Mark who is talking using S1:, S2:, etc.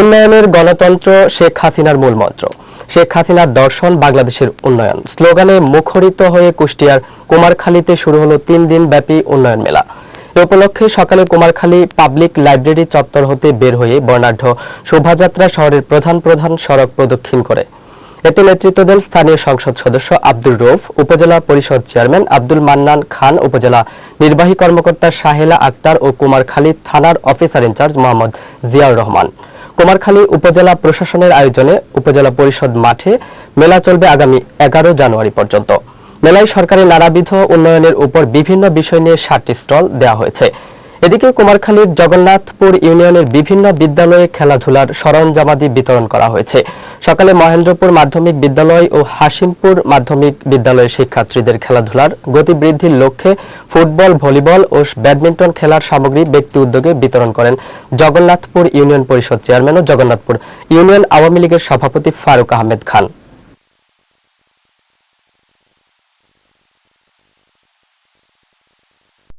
S1: উন্নয়নের গণতন্ত্র শেখ হাসিনার মূল মন্ত্র। শেখ হাসিনার দর্শন বাংলাদেশের উন্নয়ন। স্লোগানে মুখরিত হয়ে কুষ্টিয়ার কুমারখালীতে শুরু হলো তিন দিন ব্যাপী উন্নয়ন মেলা। এ উপলক্ষে সকালে কুমারখালী পাবলিক লাইব্রেরি চত্বর হতে বের হয়ে বর্ণাঢ্য শোভাযাত্রা শহরের প্রধান প্রধান সড়ক প্রদক্ষিণ করে। এতে নেতৃত্ব দেন স্থানীয় সংসদ সদস্য আব্দুর রৌফ উপজেলা পরিষদ চেয়ারম্যান আব্দুল মান্নান খান, উপজেলা নির্বাহী কর্মকর্তা সাহেলা আক্তার ও কুমারখালী থানার officer in charge Mohammad Ziaur Rahman. Kumarkhali upazila প্রশাসনের আয়োজনে উপজেলা পরিষদ মাঠে মেলা চলবে আগামী এগারো জানুয়ারি পর্যন্ত। মেলায় সরকারের নানাবিধ উন্নয়নের উপর বিভিন্ন বিষয় নিয়ে ষাটটি স্টল দেওয়া হয়েছে। এদিকে কুমারখালীর জগন্নাথপুর ইউনিয়নের বিভিন্ন বিদ্যালয়ে খেলাধুলার সরঞ্জামাদি বিতরণ করা হয়েছে। সকালে মহেন্দ্রপুর মাধ্যমিক বিদ্যালয় ও হাসিমপুর মাধ্যমিক বিদ্যালয়ের শিক্ষার্থীদের খেলাধুলার গতি বৃদ্ধির লক্ষ্যে ফুটবল, ভলিবল ও ব্যাডমিন্টন খেলার সামগ্রী ব্যক্তি উদ্যোগে বিতরণ করেন জগন্নাথপুর ইউনিয়ন পরিষদ চেয়ারম্যান ও জগন্নাথপুর ইউনিয়ন আওয়ামী লীগের সভাপতি ফারুক আহমেদ খান।